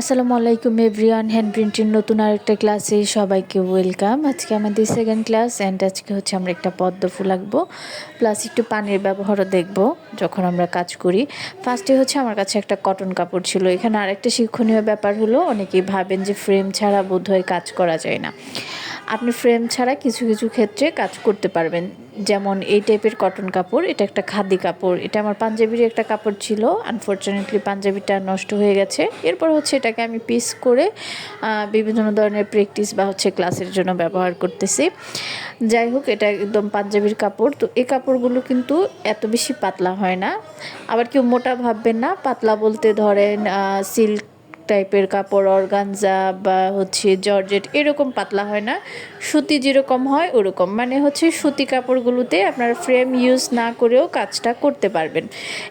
আসসালামু আলাইকুম everyone hand প্রিন্টের নতুন আরেকটা ক্লাসে সবাইকে ওয়েলকাম। আজকে আমাদের সেকেন্ড ক্লাস অ্যান্ড আজকে হচ্ছে আমরা একটা পদ্ম ফুল আঁকবো প্লাস একটু পানির ব্যবহারও দেখব যখন আমরা কাজ করি। ফার্স্টে হচ্ছে আমার কাছে একটা কটন কাপড় ছিল, এখানে আরেকটা শিক্ষণীয় ব্যাপার হলো, অনেকেই ভাবেন যে ফ্রেম ছাড়া বোধহয় কাজ করা যায় না। আপনি ফ্রেম ছাড়া কিছু কিছু ক্ষেত্রে কাজ করতে পারবেন। যেমন এই টাইপের কটন কাপড়, এটা একটা খাদি কাপড়। এটা আমার পাঞ্জাবির একটা কাপড় ছিল। আনফর্চুনেটলি পাঞ্জাবিটা নষ্ট হয়ে গেছে। এরপর হচ্ছে এটাকে আমি পিস করে বিভিন্ন ধরনের প্র্যাকটিস বা হচ্ছে ক্লাসের জন্য ব্যবহার করতেছি। যাই হোক, এটা একদম পাঞ্জাবির কাপড়। তো এই কাপড়গুলো কিন্তু এত বেশি পাতলা হয় না। আবার কেউ মোটা ভাববেন না। পাতলা বলতে ধরেন সিল্ক টাইপের কাপড় অর্গানজা বা হচ্ছে জর্জেট, এরকম পাতলা হয় না। সুতি যেরকম হয়, ওরকম। মানে হচ্ছে সুতি কাপড়গুলোতে আপনার ফ্রেম ইউজ না করেও কাজটা করতে পারবেন।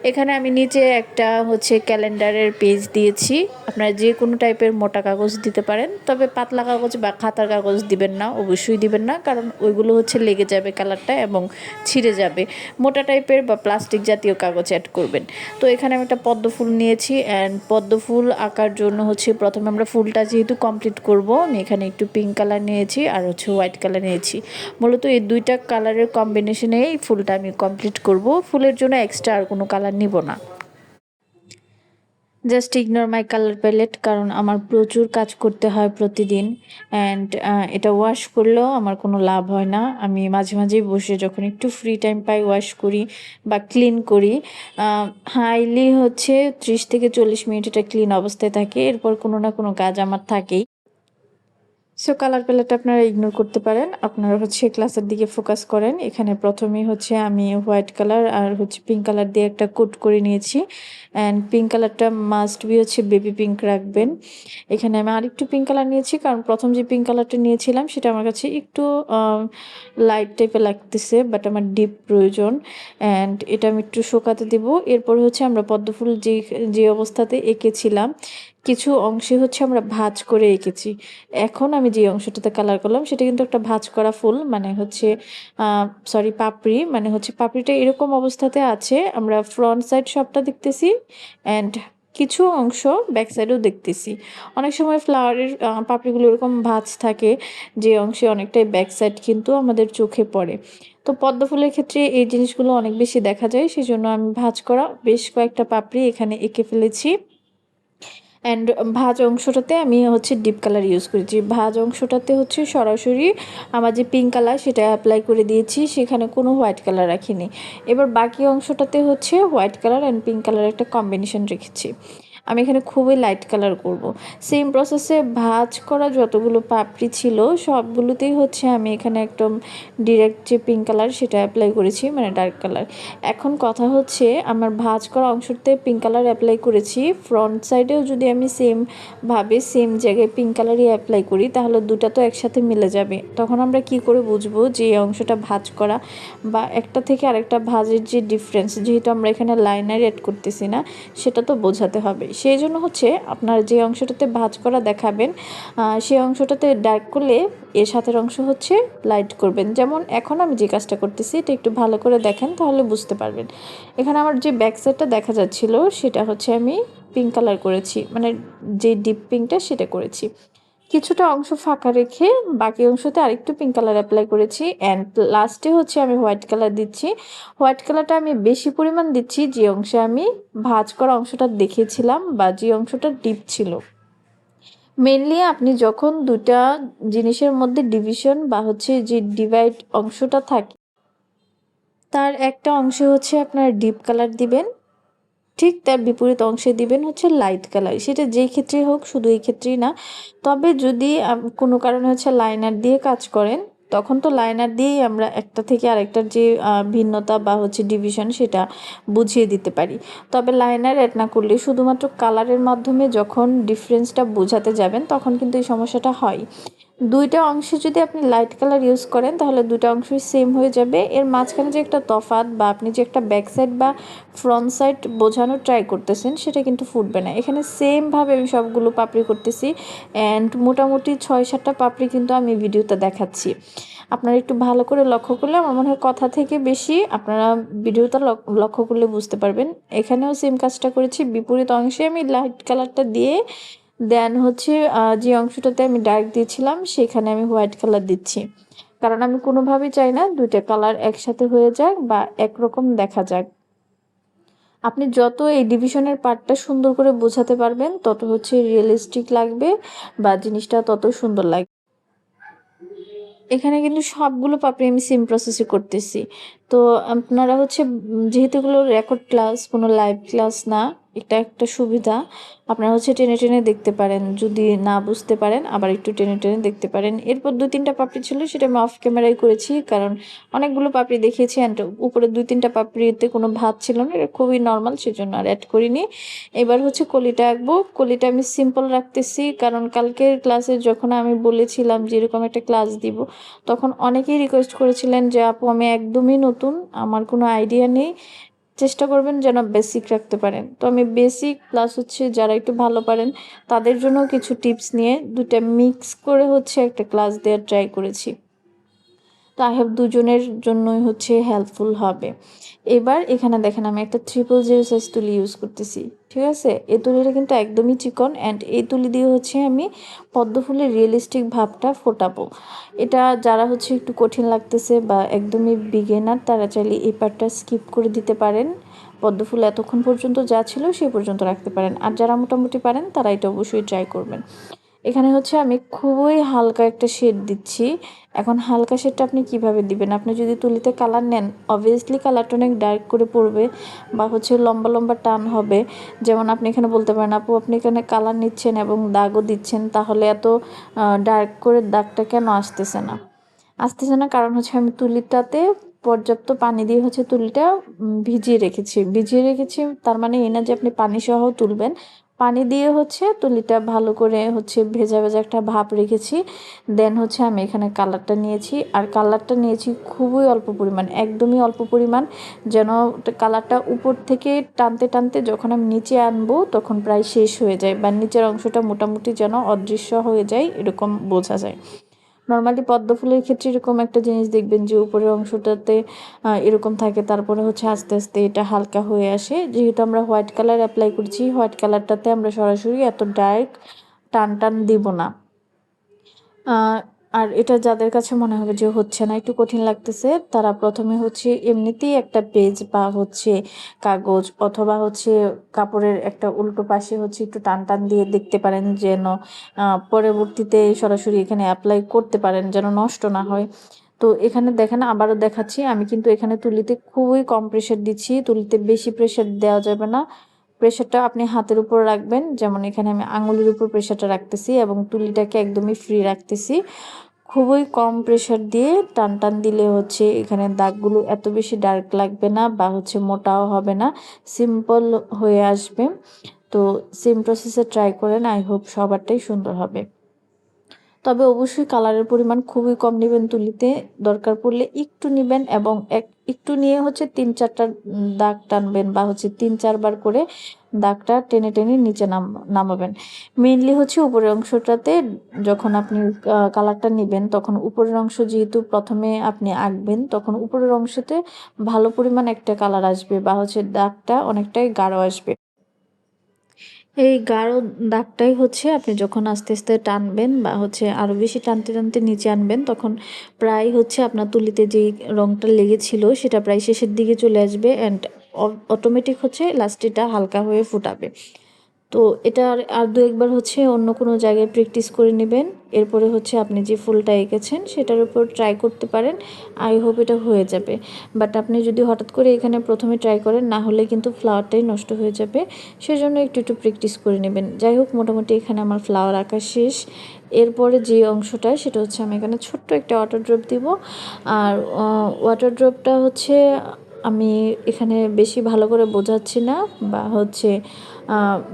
এখানে আমি নিচে একটা হচ্ছে ক্যালেন্ডারের পেজ দিয়েছি। আপনারা যে কোনো টাইপের মোটা কাগজ দিতে পারেন। তবে পাতলা কাগজ বা খাতার কাগজ দিবেন না, অবশ্যই দিবেন না। কারণ ওইগুলো হচ্ছে লেগে যাবে কালারটা এবং ছিঁড়ে যাবে। মোটা টাইপের বা প্লাস্টিক জাতীয় কাগজ অ্যাড করবেন। তো এখানে আমি একটা পদ্ম ফুল নিয়েছি। অ্যান্ড পদ্ম ফুল আঁকার জন্য হচ্ছে প্রথমে আমরা ফুলটা যেহেতু কমপ্লিট করব, আমি এখানে একটু পিঙ্ক কালার নিয়েছি আর হচ্ছে হোয়াইট কালার নিয়েছি। মূলত এই দুইটা কালারের কম্বিনেশনেই ফুলটা আমি কমপ্লিট করব। ফুলের জন্য এক্সট্রা আর কোনো কালার নিব না। Just ignore my colour palette কারণ আমার প্রচুর কাজ করতে হয় প্রতিদিন। অ্যান্ড এটা ওয়াশ করলেও আমার কোনো লাভ হয় না। আমি মাঝে মাঝেই বসে যখন একটু ফ্রি টাইম পাই ওয়াশ করি বা ক্লিন করি। হাইলি হচ্ছে ত্রিশ থেকে চল্লিশ মিনিট এটা ক্লিন অবস্থায় থাকে। এরপর কোনো না কোনো কাজ আমার থাকেই। সো কালার প্যালেটটা আপনারা ইগনোর করতে পারেন। আপনারা হচ্ছে ক্লাসের দিকে ফোকাস করেন। এখানে প্রথমেই হচ্ছে আমি হোয়াইট কালার আর হচ্ছে পিঙ্ক কালার দিয়ে একটা কোট করে নিয়েছি। অ্যান্ড পিঙ্ক কালারটা মাস্ট বি হচ্ছে বেবি পিঙ্ক রাখবেন। এখানে আমি আরেকটু পিঙ্ক কালার নিয়েছি, কারণ প্রথম যে পিঙ্ক কালারটা নিয়েছিলাম, সেটা আমার কাছে একটু লাইট টাইপের লাগতেছে বাট আমার ডিপ প্রয়োজন। অ্যান্ড এটা আমি একটু শোকাতে দিব। এরপর হচ্ছে আমরা পদ্মফুল যে যে অবস্থাতে এঁকেছিলাম কিছু অংশে হচ্ছে আমরা ভাজ করে এঁকেছি এখন আমি যে অংশটাতে কালার করলাম, সেটা কিন্তু একটা ভাজ করা ফুল মানে হচ্ছে সরি পাপড়ি মানে হচ্ছে পাপড়িটা এরকম অবস্থাতে আছে। আমরা ফ্রন্ট সাইড সবটা দেখতেছি অ্যান্ড কিছু অংশ ব্যাক সাইডেও দেখতেছি। অনেক সময় ফ্লাওয়ারের পাপড়িগুলো এরকম ভাঁজ থাকে যে অংশে অনেকটাই ব্যাক সাইড কিন্তু আমাদের চোখে পড়ে। তো পদ্ম ফুলের ক্ষেত্রে এই জিনিসগুলো অনেক বেশি দেখা যায় সেই জন্য আমি ভাঁজ করা বেশ কয়েকটা পাপড়ি এখানে এঁকে ফেলেছি। অ্যান্ড ভাজ অংশটাতে আমি হচ্ছে ডিপ কালার ইউজ করেছি। ভাজ অংশটাতে হচ্ছে সরাসরি আমার যে পিঙ্ক কালার সেটা অ্যাপ্লাই করে দিয়েছি, সেখানে কোনো হোয়াইট কালার রাখিনি। এবার বাকি অংশটাতে হচ্ছে white colour and pink colour একটা কম্বিনেশন রেখেছি। আমি এখানে খুবই লাইট কালার করব। সেম প্রসেসে ভাজ করা যতগুলো পাপড়ি ছিল, সবগুলোতেই হচ্ছে আমি এখানে একদম ডিরেক্ট যে পিঙ্ক কালার সেটা অ্যাপ্লাই করেছি মানে ডার্ক কালার এখন কথা হচ্ছে আমার ভাজ করা অংশতে পিঙ্ক কালার অ্যাপ্লাই করেছি ফ্রন্ট সাইডেও যদি আমি সেমভাবে সেম জায়গায় পিঙ্ক কালারই অ্যাপ্লাই করি, তাহলে দুটা তো একসাথে মিলে যাবে। তখন আমরা কি করে বুঝব যে এই অংশটা ভাজ করা বা একটা থেকে আরেকটা ভাজের যে ডিফারেন্স যেহেতু আমরা এখানে লাইনার অ্যাড করতেছি না, সেটা তো বোঝাতে হবে। সেই জন্য হচ্ছে আপনার যে অংশটাতে ভাঁজ করা দেখাবেন সেই অংশটাতে ডার্ক করলে এর সাথের অংশ হচ্ছে লাইট করবেন। যেমন এখন আমি যে কাজটা করতেছি, এটা একটু ভালো করে দেখেন তাহলে বুঝতে পারবেন। এখানে আমার যে ব্যাক সাইডটা দেখা যাচ্ছিল, সেটা হচ্ছে আমি পিঙ্ক কালার করেছি মানে যে ডিপ পিঙ্কটা সেটা করেছি। কিছুটা অংশ ফাঁকা রেখে বাকি অংশতে আরেকটু পিঙ্ক কালার অ্যাপ্লাই করেছি অ্যান্ড লাস্টে হচ্ছে আমি হোয়াইট কালার দিচ্ছি। হোয়াইট কালারটা আমি বেশি পরিমাণ দিচ্ছি, যে অংশে আমি ভাজ করা অংশটা দেখেছিলাম বা যে অংশটা ডিপ ছিল। মেনলি আপনি যখন দুটা জিনিসের মধ্যে ডিভিশন বা হচ্ছে যে ডিভাইড অংশটা থাকে, তার একটা অংশে হচ্ছে আপনার ডিপ কালার দিবেন। ঠিক তার বিপরীত অংশে দিবেন হচ্ছে লাইট কালার সেটা যেই ক্ষেত্রেই হোক, শুধু এই ক্ষেত্রেই না। তবে যদি কোনো কারণে হচ্ছে লাইনার দিয়ে কাজ করেন, তখন তো লাইনার দিয়েই আমরা একটা থেকে আরেকটার যে ভিন্নতা বা হচ্ছে ডিভিশন সেটা বুঝিয়ে দিতে পারি। তবে লাইনার অ্যাড না করলে শুধুমাত্র কালারের মাধ্যমে যখন ডিফারেন্সটা বোঝাতে যাবেন, তখন কিন্তু এই সমস্যাটা হয়। দুইটা অংশে যদি আপনি লাইট কালার ইউজ করেন, তাহলে দুইটা অংশই সেম হয়ে যাবে। এর মাঝখানে যে একটা তফাত বা আপনি যে একটা ব্যাক সাইড বা ফ্রন্ট সাইড বোঝানোর ট্রাই করতেছেন, সেটা কিন্তু ফুটবে না। এখানে সেমভাবে আমি সবগুলো পাপড়ি করতেছি অ্যান্ড মোটামুটি ছয় সাতটা পাপড়ি কিন্তু আমি ভিডিওতে দেখাচ্ছি। আপনারা একটু ভালো করে লক্ষ্য করলে আমার মনে হয় কথা থেকে বেশি আপনারা ভিডিওটা লক্ষ্য করলে বুঝতে পারবেন। এখানেও সেম কাজটা করেছি। বিপরীত অংশে আমি লাইট কালারটা দিয়ে দেন হচ্ছে যে অংশটাতে আমি ডার্ক দিয়েছিলাম, সেখানে আমি হোয়াইট কালার দিচ্ছি। কারণ আমি কোনোভাবেই চাই না দুইটা কালার একসাথে হয়ে যাক বা একরকম দেখা যাক। আপনি যত এই ডিভিশনের পার্টটা সুন্দর করে বোঝাতে পারবেন, তত হচ্ছে রিয়েলিস্টিক লাগবে বা জিনিসটা তত সুন্দর লাগবে। এখানে কিন্তু সবগুলো পাপড়ি আমি সেম প্রসেসে করতেছি। তো আপনারা হচ্ছে যেহেতু এগুলো রেকর্ড ক্লাস কোনো লাইভ ক্লাস না এটা একটা সুবিধা। আপনারা হচ্ছে টেনে টেনে দেখতে পারেন। যদি না বুঝতে পারেন, আবার একটু টেনে টেনে দেখতে পারেন। এরপর দুই তিনটা পাপড়ি ছিল, সেটা আমি অফ ক্যামেরায় করেছি, কারণ অনেকগুলো পাপড়ি দেখিয়েছি অ্যান্ড উপরে দুই তিনটা পাপড়িতে কোনো ভাত ছিল না, এটা খুবই নর্মাল সেজন্য আর অ্যাড করিনি। এবার হচ্ছে কলিটা আঁকবো। কলিটা আমি সিম্পল রাখতেছি, কারণ কালকের ক্লাসে যখন আমি বলেছিলাম যে এরকম একটা ক্লাস দিব, তখন অনেকেই রিকোয়েস্ট করেছিলেন যে, আপু, আমি একদমই নতুন, আমার কোনো আইডিয়া নেই। চেষ্টা করবেন যেন বেসিক রাখতে পারেন। তো আমি বেসিক প্লাস হচ্ছে যারা একটু ভালো পারেন, তাদের জন্য কিছু টিপস নিয়ে দুটা মিক্স করে হচ্ছে একটা ক্লাস দেওয়ার ট্রাই করেছি। তো আই দুজনের জন্যই হচ্ছে হেল্পফুল হবে। এবার এখানে দেখেন আমি একটা ট্রিপল জিরো সাইজ তুলি ইউজ করতেছি, ঠিক আছে? এই তুলিটা কিন্তু একদমই চিকন অ্যান্ড এই তুলি দিয়ে হচ্ছে আমি পদ্ম ফুলের রিয়েলিস্টিক ভাবটা ফোটাবো। এটা যারা হচ্ছে একটু কঠিন লাগতেছে বা একদমই বিগেনার তারা চাইলে এই পার্টটা স্কিপ করে দিতে পারেন। পদ্ম ফুল এতক্ষণ পর্যন্ত যা ছিল সেই পর্যন্ত রাখতে পারেন। আর যারা মোটামুটি পারেন, তারা এটা অবশ্যই ট্রাই করবেন। এখানে হচ্ছে আমি খুবই হালকা একটা শেড দিচ্ছি। এখন হালকা শেডটা আপনি কীভাবে দিবেন? আপনি যদি তুলিতে কালার নেন অবভিয়াসলি কালারটা অনেক ডার্ক করে পড়বে বা হচ্ছে লম্বা লম্বা টান হবে। যেমন আপনি এখানে বলতে পারেন, আপু, আপনি এখানে কালার নিচ্ছেন এবং দাগও দিচ্ছেন, তাহলে এত ডার্ক করে দাগটা কেন আসতেছে না? আসতেছে না কারণ হচ্ছে আমি তুলিটাতে পর্যাপ্ত পানি দিয়ে হচ্ছে তুলিটা ভিজিয়ে রেখেছি। ভিজিয়ে রেখেছি, তার মানে এই না যে আপনি পানি সহ তুলবেন পানি দিয়ে হচ্ছে তুলিটা ভালো করে হচ্ছে ভেজা ভেজা একটা ভাপ রেখেছি। দেন হচ্ছে আমি এখানে কালারটা নিয়েছি। আর কালারটা নিয়েছি খুবই অল্প পরিমাণ, একদমই অল্প পরিমাণ। যেন কালারটা উপর থেকে টানতে টানতে যখন আমি নিচে আনব তখন প্রায় শেষ হয়ে যায় বা নিচের অংশটা মোটামুটি যেন অদৃশ্য হয়ে যায়, এরকম বোঝা যায়। নর্মালি পদ্ম ফুলের ক্ষেত্রে এরকম একটা জিনিস দেখবেন যে উপরের অংশটাতে এরকম থাকে। তারপরে হচ্ছে আস্তে আস্তে এটা হালকা হয়ে আসে। যেহেতু আমরা হোয়াইট কালার অ্যাপ্লাই করছি, হোয়াইট কালারটাতে আমরা সরাসরি এত ডার্ক টান টান দিব না। আর এটা যাদের কাছে মনে হবে যে হচ্ছে না, একটু কঠিন লাগতেছে, তারা প্রথমে হচ্ছে এমনিতেই একটা পেজ বা হচ্ছে কাগজ অথবা হচ্ছে কাপড়ের একটা উল্টো পাশে হচ্ছে একটু টান টান দিয়ে দেখতে পারেন যেন পরবর্তীতে সরাসরি এখানে অ্যাপ্লাই করতে পারেন যেন নষ্ট না হয়। তো এখানে দেখেন, আবারও দেখাচ্ছি, আমি কিন্তু এখানে তুলিতে খুবই কম প্রেশার দিচ্ছি, তুলিতে বেশি প্রেশার দেওয়া যাবে না। প্রেশারটা আপনি হাতের উপর রাখবেন। যেমন এখানে আমি আঙুলের উপর প্রেশারটা রাখতেছি এবং তুলিটাকে একদমই ফ্রি রাখতেছি। খুবই কম প্রেশার দিয়ে টান টান দিলে হচ্ছে এখানে দাগগুলো এত বেশি ডার্ক লাগবে না বা হচ্ছে মোটাও হবে না। সিম্পল হয়ে আসবে। তো সেম প্রসেসে ট্রাই করেন। আই হোপ সবারটাই সুন্দর হবে। তবে অবশ্যই কালারের পরিমাণ খুবই কম নেবেন তুলিতে। দরকার পড়লে একটু নেবেন এবং এক, একটু নিয়ে হচ্ছে তিন চারটা দাগ টানবেন বা হচ্ছে তিন চারবার করে দাগটা টেনে টেনে নিচে নাম, নামাবেন। মেইনলি হচ্ছে উপরের অংশটাতে যখন আপনি কালারটা নেবেন তখন উপরের অংশ যেহেতু প্রথমে আপনি আঁকবেন তখন উপরের অংশতে ভালো পরিমাণ একটা কালার আসবে বা হচ্ছে দাগটা অনেকটাই গাঢ় আসবে। এই গাঢ় দাগটাই হচ্ছে আপনি যখন আস্তে আস্তে টানবেন বা হচ্ছে আরও বেশি টানতে টানতে নিচে আনবেন, তখন প্রায় হচ্ছে আপনার তুলিতে যেই রংটা লেগেছিল সেটা প্রায় শেষের দিকে চলে আসবে অ্যান্ড অটোমেটিক হচ্ছে লাস্টিটা হালকা হয়ে ফুটাবে। তো এটা আর দু একবার হচ্ছে অন্য কোনো জায়গায় প্র্যাকটিস করে নেবেন। এরপরে হচ্ছে আপনি যে ফুলটা এঁকেছেন সেটার উপর ট্রাই করতে পারেন। আই হোপ এটা হয়ে যাবে। বাট আপনি যদি হঠাৎ করে এখানে প্রথমে ট্রাই করেন, না হলে কিন্তু ফ্লাওয়ারটাই নষ্ট হয়ে যাবে। সেজন্য একটু একটু প্র্যাকটিস করে নেবেন। যাই হোক, মোটামুটি এখানে আমার ফ্লাওয়ার আঁকা শেষ। এরপরে যে অংশটা, সেটা হচ্ছে আমি এখানে ছোট্ট একটা ওয়াটার ড্রপ দিব। আর ওয়াটার ড্রপটা হচ্ছে আমি এখানে বেশি ভালো করে বোঝাচ্ছি না বা হচ্ছে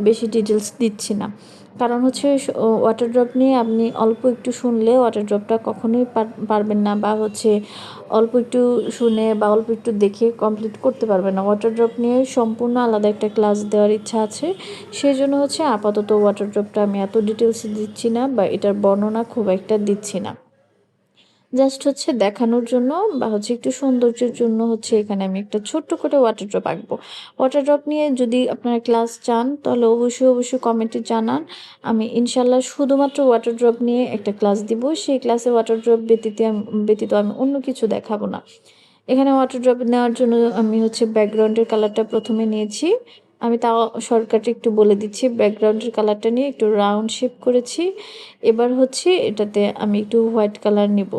বেশি ডিটেলস দিচ্ছি না। কারণ হচ্ছে ওয়াটার ড্রপ নিয়ে আপনি অল্প একটু শুনলে ওয়াটার ড্রপটা কখনোই পারবেন না বা হচ্ছে অল্প একটু শুনে বা অল্প একটু দেখে কমপ্লিট করতে পারবেন না। ওয়াটার ড্রপ নিয়ে সম্পূর্ণ আলাদা একটা ক্লাস দেওয়ার ইচ্ছা আছে। সেই জন্য হচ্ছে আপাতত ওয়াটার ড্রপটা আমি এত ডিটেলস দিচ্ছি না বা এটার বর্ণনা খুব একটা দিচ্ছি না। জাস্ট হচ্ছে দেখানোর জন্য বা হচ্ছে একটু সৌন্দর্যের জন্য হচ্ছে এখানে আমি একটা ছোট্ট করে ওয়াটার ড্রপ আঁকবো। ওয়াটার ড্রপ নিয়ে যদি আপনারা ক্লাস চান, তাহলে অবশ্যই অবশ্যই কমেন্টে জানান। আমি ইনশাল্লাহ শুধুমাত্র ওয়াটার ড্রপ নিয়ে একটা ক্লাস দিব। সেই ক্লাসে ওয়াটার ড্রপ ব্যতীত ব্যতীত আমি অন্য কিছু দেখাবো না। এখানে ওয়াটার ড্রপ নেওয়ার জন্য আমি হচ্ছে ব্যাকগ্রাউন্ডের কালারটা প্রথমে নিয়েছি। আমি তাও শর্টকাটে একটু বলে দিচ্ছি, ব্যাকগ্রাউন্ডের কালারটা নিয়ে একটু রাউন্ড শেপ করেছি। এবার হচ্ছে এটাতে আমি একটু হোয়াইট কালার নেব।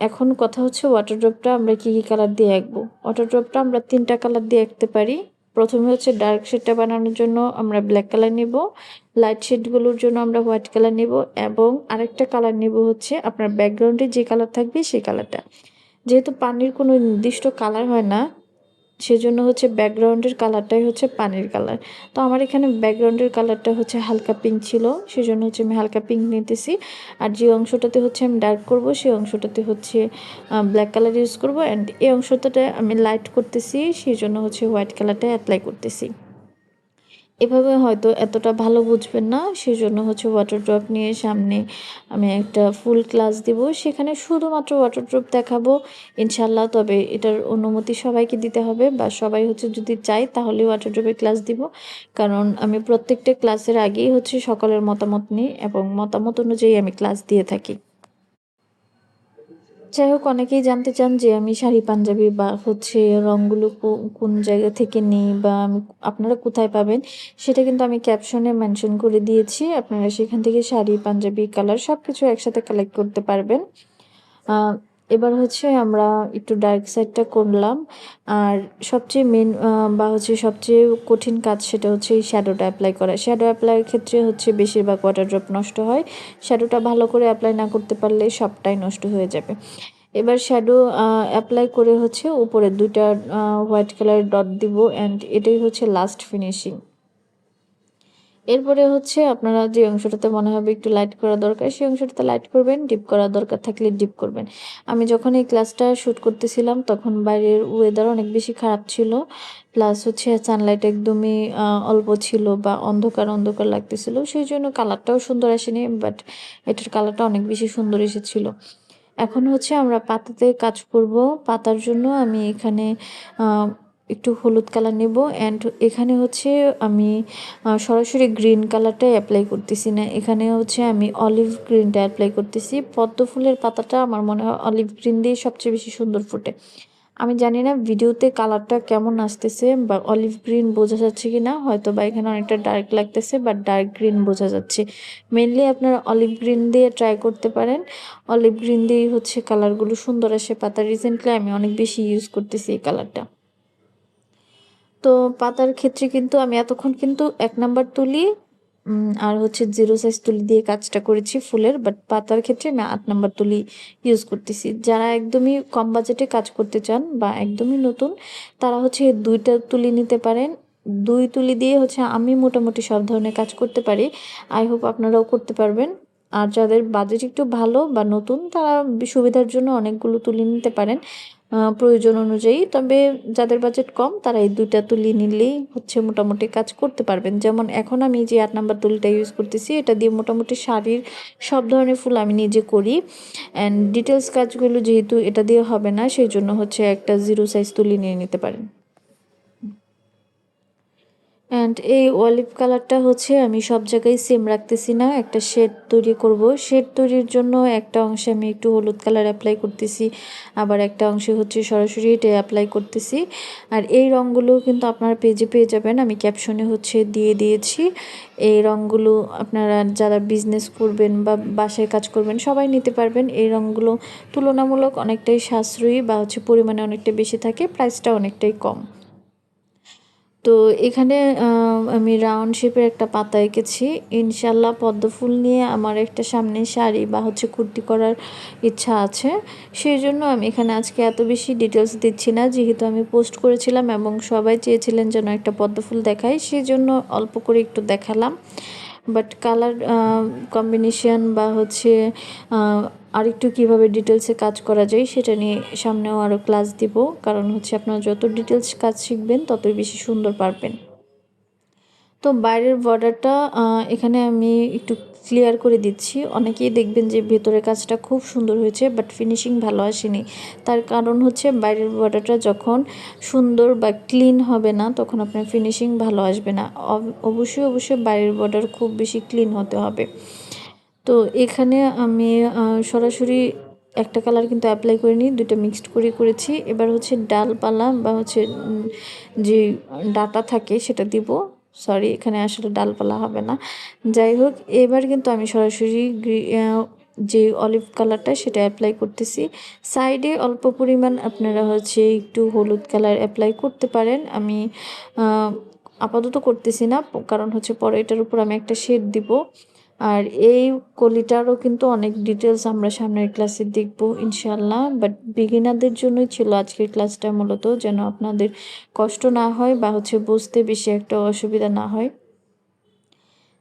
এখন কথা হচ্ছে ওয়াটার ড্রপটা আমরা কী কী কালার দিয়ে আঁকবো? ওয়াটার ড্রপটা আমরা তিনটা কালার দিয়ে আঁকতে পারি। প্রথমে হচ্ছে ডার্ক শেডটা বানানোর জন্য আমরা ব্ল্যাক কালার নেব লাইট শেডগুলোর জন্য আমরা হোয়াইট কালার নেব এবং আরেকটা কালার নেব হচ্ছে আপনার ব্যাকগ্রাউন্ডে যে কালার থাকবে সেই কালারটা যেহেতু পানির কোনো নির্দিষ্ট কালার হয় না সেজন্য হচ্ছে ব্যাকগ্রাউন্ডের কালারটাই হচ্ছে পানির কালার। তো আমার এখানে ব্যাকগ্রাউন্ডের কালারটা হচ্ছে হালকা পিঙ্ক ছিল, সেজন্য হচ্ছে আমি হালকা পিঙ্ক নিতেছি। আর যে অংশটাতে হচ্ছে আমি ডার্ক করব সেই অংশটাতে হচ্ছে ব্ল্যাক কালার ইউজ করব। অ্যান্ড এই অংশটাতে আমি লাইট করতেছি সেই জন্য হচ্ছে হোয়াইট কালারটা অ্যাপ্লাই করতেছি। এভাবে হয়তো এতটা ভালো বুঝবেন না সেই জন্য হচ্ছে ওয়াটার ড্রপ নিয়ে সামনে আমি একটা ফুল ক্লাস দিব। সেখানে শুধুমাত্র ওয়াটার ড্রপ দেখাবো, ইনশাল্লাহ, তবে এটার অনুমতি সবাইকে দিতে হবে বা সবাই হচ্ছে যদি চাই তাহলে ওয়াটার ড্রপে ক্লাস দিব। কারণ আমি প্রত্যেকটা ক্লাসের আগেই হচ্ছে সকলের মতামত নিই এবং মতামত অনুযায়ী আমি ক্লাস দিয়ে থাকি। যাই হোক, অনেকেই জানতে চান যে আমি শাড়ি পাঞ্জাবি বা হচ্ছে রঙগুলো কোন জায়গা থেকে নিই বা আমি আপনারা কোথায় পাবেন, সেটা কিন্তু আমি ক্যাপশনে মেনশন করে দিয়েছি। আপনারা সেখান থেকে শাড়ি, পাঞ্জাবি কালার সব কিছু একসাথে কালেক্ট করতে পারবেন। এবার হচ্ছে আমরা একটু ডার্ক সাইডটা করলাম। আর সবচেয়ে মেন বা হচ্ছে সবচেয়ে কঠিন কাজ সেটা হচ্ছে এই শ্যাডোটা অ্যাপ্লাই করা। শ্যাডো অ্যাপ্লাইয়ের ক্ষেত্রে হচ্ছে বেশিরভাগ ওয়াটার ড্রপ নষ্ট হয়। শ্যাডোটা ভালো করে অ্যাপ্লাই না করতে পারলে সবটাই নষ্ট হয়ে যাবে। এবার শ্যাডো অ্যাপ্লাই করে হচ্ছে উপরে দুইটা হোয়াইট কালারের ডট দিব অ্যান্ড এটাই হচ্ছে লাস্ট ফিনিশিং এরপরে হচ্ছে আপনারা যে অংশটাতে মনে হবে একটু লাইট করা দরকার, সেই অংশটাতে লাইট করবেন ডিপ করা দরকার থাকলে ডিপ করবেন। আমি যখন এই ক্লাসটা শ্যুট করতেছিলাম, তখন বাইরের ওয়েদার অনেক বেশি খারাপ ছিল প্লাস হচ্ছে সানলাইট একদমই অল্প ছিল বা অন্ধকার অন্ধকার লাগতেছিল, সেই জন্য কালারটাও সুন্দর আসেনি বাট এটার কালারটা অনেক বেশি সুন্দর এসেছিল। এখন হচ্ছে আমরা পাতাতে কাজ করব, পাতার জন্য আমি এখানে একটু হলুদ কালার নেব অ্যান্ড এখানে হচ্ছে আমি সরাসরি গ্রিন কালারটাই অ্যাপ্লাই করতেছি না। এখানে হচ্ছে আমি অলিভ গ্রিনটা অ্যাপ্লাই করতেছি। পদ্ম ফুলের পাতাটা আমার মনে হয় অলিভ গ্রিন দিয়ে সবচেয়ে বেশি সুন্দর ফুটে। আমি জানি না ভিডিওতে কালারটা কেমন আসতেছে, বা অলিভ গ্রিন বোঝা যাচ্ছে কি না হয়তো বা এখানে অনেকটা ডার্ক লাগতেছে বা ডার্ক গ্রিন বোঝা যাচ্ছে। মেনলি আপনারা অলিভ গ্রিন দিয়ে ট্রাই করতে পারেন। অলিভ গ্রিন দিয়েই হচ্ছে কালারগুলো সুন্দর আসে পাতা রিসেন্টলি আমি অনেক বেশি ইউজ করতেছি এই কালারটা তো পাতার ক্ষেত্রে কিন্তু আমি এতক্ষণ কিন্তু এক নাম্বার তুলি আর হচ্ছে জিরো সাইজ তুলি দিয়ে কাজটা করেছি ফুলের বাট পাতার ক্ষেত্রে আমি আট নাম্বার তুলি ইউজ করতেছি। যারা একদমই কম বাজেটে কাজ করতে চান বা একদমই নতুন, তারা হচ্ছে দুইটা তুলি নিতে পারেন। দুই তুলি দিয়ে হচ্ছে আমি মোটামুটি সব ধরনের কাজ করতে পারি। আই হোপ আপনারাও করতে পারবেন। আর যাদের বাজেট একটু ভালো বা নতুন, তারা সুবিধার জন্য অনেকগুলো তুলি নিতে পারেন। প্রয়োজন অনুযায়ী। তবে যাদের বাজেট কম তারা এই দুইটা তুলি নিলেই হচ্ছে মোটামুটি কাজ করতে পারবেন। যেমন এখন আমি যে আট নাম্বার তুলিটা ইউজ করতেছি, এটা দিয়ে মোটামুটি শাড়ির সব ধরনের ফুল আমি নিজে করি। অ্যান্ড ডিটেলস কাজগুলো যেহেতু এটা দিয়ে হবে না, সেই জন্য হচ্ছে একটা জিরো সাইজ তুলি নিয়ে নিতে পারেন। অ্যান্ড এই অলিভ কালারটা হচ্ছে আমি সব জায়গায় সেম রাখতেছি না। একটা শেড তৈরি করব। শেড তৈরির জন্য একটা অংশে আমি একটু হলুদ কালার অ্যাপ্লাই করতেছি। আবার একটা অংশে হচ্ছে সরাসরি এটা অ্যাপ্লাই করতেছি। আর এই রঙগুলো কিন্তু আপনারা পেজে পেয়ে যাবেন। আমি ক্যাপশনে হচ্ছে দিয়ে দিয়েছি। এই রঙগুলো আপনারা যারা বিজনেস করবেন বা বাসায় কাজ করবেন, সবাই নিতে পারবেন। এই রঙগুলো তুলনামূলক অনেকটাই সাশ্রয়ী বা হচ্ছে পরিমাণে অনেকটা বেশি থাকে। প্রাইসটা অনেকটাই কম। তো এখানে আমি রাউন্ড শেপের একটা পাতা এঁকেছি। ইনশাল্লাহ পদ্ম ফুল নিয়ে আমার একটা সামনে শাড়ি বা হচ্ছে কুর্তি করার ইচ্ছা আছে। সেই জন্য আমি এখানে আজকে এত বেশি ডিটেলস দিচ্ছি না। যেহেতু আমি পোস্ট করেছিলাম এবং সবাই চেয়েছিলেন যেন একটা পদ্ম ফুল দেখাই, সেই জন্য অল্প করে একটু দেখালাম। বাট কালার কম্বিনেশন বা হচ্ছে আরেকটু কীভাবে ডিটেলসে কাজ করা যায় সেটা নিয়ে সামনেও আরও ক্লাস দিব। কারণ হচ্ছে আপনারা যত ডিটেলস কাজ শিখবেন, ততই বেশি সুন্দর পারবেন। তো বাইরের বর্ডারটা এখানে আমি একটু ক্লিয়ার করে দিচ্ছি। অনেকেই দেখবেন যে ভেতরের কাজটা খুব সুন্দর হয়েছে বাট ফিনিশিং ভালো আসেনি। তার কারণ হচ্ছে বাইরের বর্ডারটা যখন সুন্দর বা ক্লিন হবে না, তখন আপনার ফিনিশিং ভালো আসবে না। অবশ্যই অবশ্যই বাইরের বর্ডার খুব বেশি ক্লিন হতে হবে। তো এখানে আমি সরাসরি একটা কালার কিন্তু অ্যাপ্লাই করিনি দুটো মিক্সড করে করেছি। এবার হচ্ছে ডালপালা বা হচ্ছে যে ডাটা থাকে সেটা দিব। সরি এখানে আসলে ডালপালা হবে না। যাই হোক, এবার কিন্তু আমি সরাসরি যে অলিভ কালারটা সেটা অ্যাপ্লাই করতেছি। সাইডে অল্প পরিমাণ আপনারা হচ্ছে একটু হলুদ কালার অ্যাপ্লাই করতে পারেন। আমি আপাতত করতেছি না, কারণ হচ্ছে পরে এটার উপর আমি একটা শেড দিব। আর এই কলিটারও কিন্তু অনেক ডিটেলস আমরা সামনের ক্লাসে দেখব ইনশাল্লাহ বাট বিগিনারদের জন্যই ছিল আজকের ক্লাসটা মূলত, যেন আপনাদের কষ্ট না হয় বা হচ্ছে বুঝতে বেশি একটা অসুবিধা না হয়।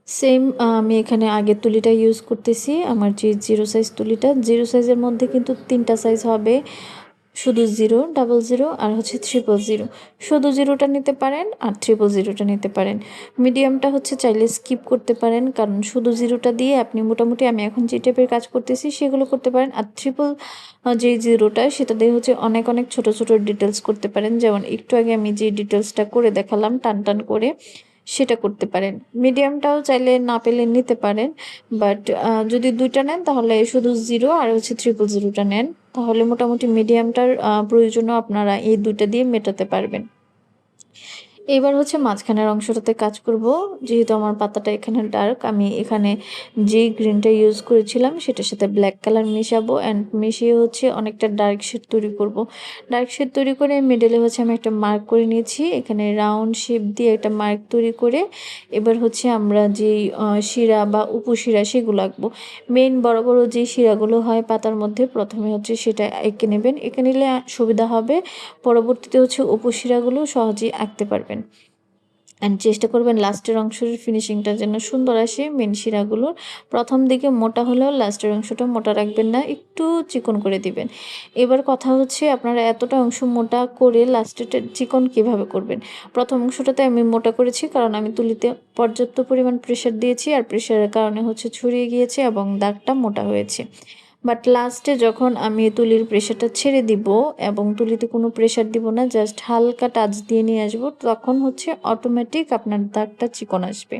সেম আমি এখানে আগের তুলিটা ইউজ করতেছি, আমার যে জিরো সাইজ তুলিটা জিরো সাইজের মধ্যে কিন্তু তিনটা সাইজ হবে। শুধু জিরো, ডাবল জিরো আর হচ্ছে ট্রিপল জিরো। শুধু জিরোটা নিতে পারেন আর ট্রিপল জিরোটা নিতে পারেন। মিডিয়ামটা হচ্ছে চাইলে স্কিপ করতে পারেন, কারণ শুধু জিরোটা দিয়ে আপনি মোটামুটি আমি এখন যে টাইপের কাজ করতেছি সেগুলো করতে পারেন। আর ট্রিপল যে জিরোটা সেটা দিয়ে হচ্ছে অনেক অনেক ছোট ছোট ডিটেলস করতে পারেন। যেমন একটু আগে আমি যে ডিটেলসটা করে দেখালাম টান টান করে সেটা করতে পারেন। মিডিয়ামটাও চাইলে না পেলে নিতে পারেন বাট যদি দুইটা নেন তাহলে শুধু জিরো আর হচ্ছে ট্রিপল জিরোটা নেন, তাহলে মোটামুটি মিডিয়ামটার প্রয়োজনও আপনারা এই দুইটা দিয়ে মেটাতে পারবেন। এবার হচ্ছে মাঝখানের অংশটাতে কাজ করব। যেহেতু আমার পাতাটা এখানে ডার্ক আমি এখানে যে গ্রিনটা ইউজ করেছিলাম সেটার সাথে ব্ল্যাক কালার মেশাবো অ্যান্ড মিশিয়ে হচ্ছে অনেকটা ডার্ক শেড তৈরি করব। ডার্ক শেড তৈরি করে মিডলে হচ্ছে আমি একটা মার্ক করে নিয়েছি। এখানে রাউন্ড শেপ দিয়ে একটা মার্ক তৈরি করে এবার হচ্ছে আমরা যে শিরা বা উপশিরা সেগুলো আঁকবো। মেইন বড় বড় যে শিরাগুলো হয় পাতার মধ্যে প্রথমে হচ্ছে সেটা এঁকে নেবেন। এঁকে নিলে সুবিধা হবে। পরবর্তীতে হচ্ছে উপশিরাগুলো সহজেই আঁকতে পারবেন। অ্যান্ড চেষ্টা করবেন লাস্টের অংশের ফিনিশিংটা যেন সুন্দর আসে মেন শিরাগুলোর। প্রথম দিকে মোটা হলেও লাস্টের অংশটা মোটা রাখবেন না, একটু চিকন করে দিবেন। এবার কথা হচ্ছে আপনারা এতটা অংশ মোটা করে লাস্টেটা চিকন কীভাবে করবেন? প্রথম অংশটাতে আমি মোটা করেছি কারণ আমি তুলিতে পর্যাপ্ত পরিমাণ প্রেশার দিয়েছি, আর প্রেশারের কারণে হচ্ছে ছড়িয়ে গিয়েছে এবং দাগটা মোটা হয়েছে। বাট লাস্টে যখন আমি তুলির প্রেশারটা ছেড়ে দিব এবং তুলিতে কোনো প্রেশার দিব না জাস্ট হালকা টাচ দিয়ে নিয়ে আসব, তখন হচ্ছে অটোমেটিক আপনার দাগটা চিকন আসবে।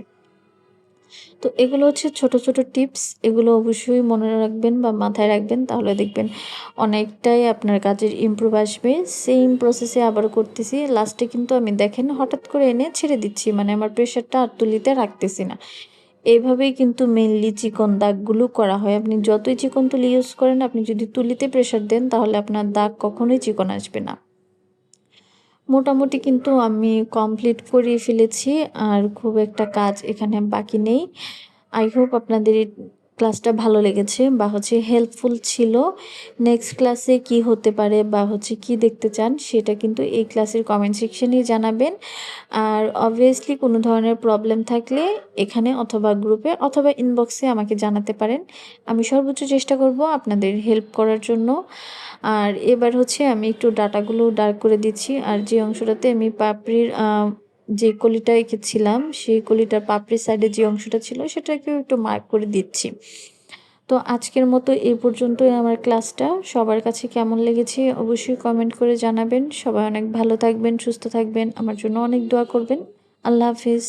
তো এগুলো হচ্ছে ছোট ছোট টিপস এগুলো অবশ্যই মনে রাখবেন বা মাথায় রাখবেন, তাহলে দেখবেন অনেকটাই আপনার কাজের ইম্প্রুভ আসবে। সেম প্রসেসে আবার করতেছি লাস্টে কিন্তু আমি দেখেন হঠাৎ করে এনে ছেড়ে দিচ্ছি মানে আমার প্রেশারটা আর তুলিতে রাখতেছি না। এইভাবেই কিন্তু মেনলি চিকন দাগগুলো করা হয়। আপনি যতই চিকন তুলি ইউজ করেন, আপনি যদি তুলিতে প্রেশার দেন, তাহলে আপনার দাগ কখনোই চিকন আসবে না। মোটামুটি কিন্তু আমি কমপ্লিট করে ফেলেছি, আর খুব একটা কাজ এখানে বাকি নেই। আই হোপ আপনাদের ক্লাসটা ভালো লেগেছে বা হচ্ছে হেল্পফুল ছিল। নেক্সট ক্লাসে কি হতে পারে বা হচ্ছে কি দেখতে চান সেটা কিন্তু এই ক্লাসের কমেন্ট সেকশনেই জানাবেন। আর অবভিয়াসলি কোনো ধরনের প্রবলেম থাকলে এখানে অথবা গ্রুপে অথবা ইনবক্সে আমাকে জানাতে পারেন। আমি সর্বোচ্চ চেষ্টা করব আপনাদের হেল্প করার জন্য। আর এবার হচ্ছে আমি একটু ডাটাগুলো ডার্ক করে দিচ্ছি। আর যে অংশটাতে আমি পাপড়ির যে কলিটা এঁকেছিলাম, সেই কলিটার পাপড়ি সাইডে যে অংশটা ছিল, সেটাকেও একটু মার্ক করে দিচ্ছি। তো আজকের মতো এই পর্যন্তই আমার ক্লাসটা সবার কাছে কেমন লেগেছে অবশ্যই কমেন্ট করে জানাবেন। সবাই অনেক ভালো থাকবেন, সুস্থ থাকবেন। আমার জন্য অনেক দোয়া করবেন। আল্লাহ হাফিজ।